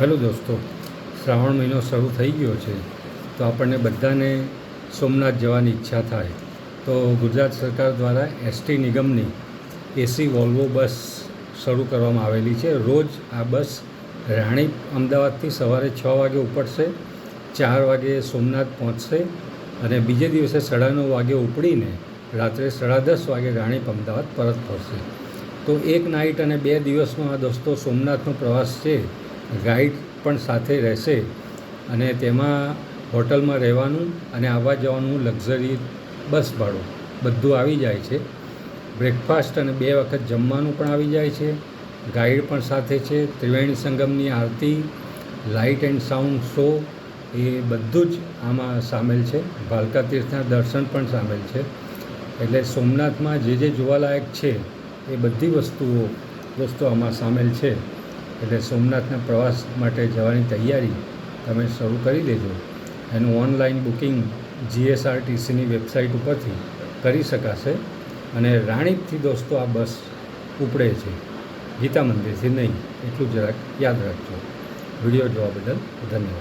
Hello દોસ્તો. શ્રાવણ મહિનો શરૂ થઈ ગયો છે, તો આપણને બધાને સોમનાથ જવાની ઈચ્છા થાય. તો ગુજરાત સરકાર દ્વારા એસટી નિગમની એસી વોલ્વો બસ શરૂ કરવામાં આવેલી છે. રોજ આ બસ રાણી અમદાવાદથી સવારે છ વાગે ઉપડશે, ચાર વાગે સોમનાથ પહોંચશે અને બીજે દિવસે સાડા નવ વાગે ઉપડીને રાત્રે સાડા દસ વાગે રાણીપ અમદાવાદ પરત ફરશે. તો એક નાઇટ અને બે દિવસનો આ દોસ્તો સોમનાથનો પ્રવાસ છે. ગાઈડ પણ સાથે રહેશે અને તેમાં હોટલમાં રહેવાનું અને આવવા જવાનું લક્ઝરી બસ ભાડું બધું આવી જાય છે. બ્રેકફાસ્ટ અને બે વખત જમવાનું પણ આવી જાય છે. ગાઈડ પણ સાથે છે. ત્રિવેણી સંગમની આરતી લાઇટ એન્ડ સાઉન્ડ શો એ બધું જ આમાં સામેલ છે. ભાલકા તીર્થના દર્શન પણ સામેલ છે. એટલે સોમનાથમાં જે જે જોવાલાયક છે એ બધી વસ્તુઓ દોસ્તો આમાં સામેલ છે. એટલે સોમનાથના પ્રવાસ માટે જવાની તૈયારી તમે શરૂ કરી દેજો. એનું ઓનલાઈન બુકિંગ જીએસઆરટીસીની વેબસાઇટ ઉપરથી કરી શકાશે અને રાણીપથી દોસ્તો આ બસ ઉપડે છે. ગીતા મંદિરથી નહીં, એટલું જરાક યાદ રાખજો. વીડિયો જોવા બદલ ધન્યવાદ.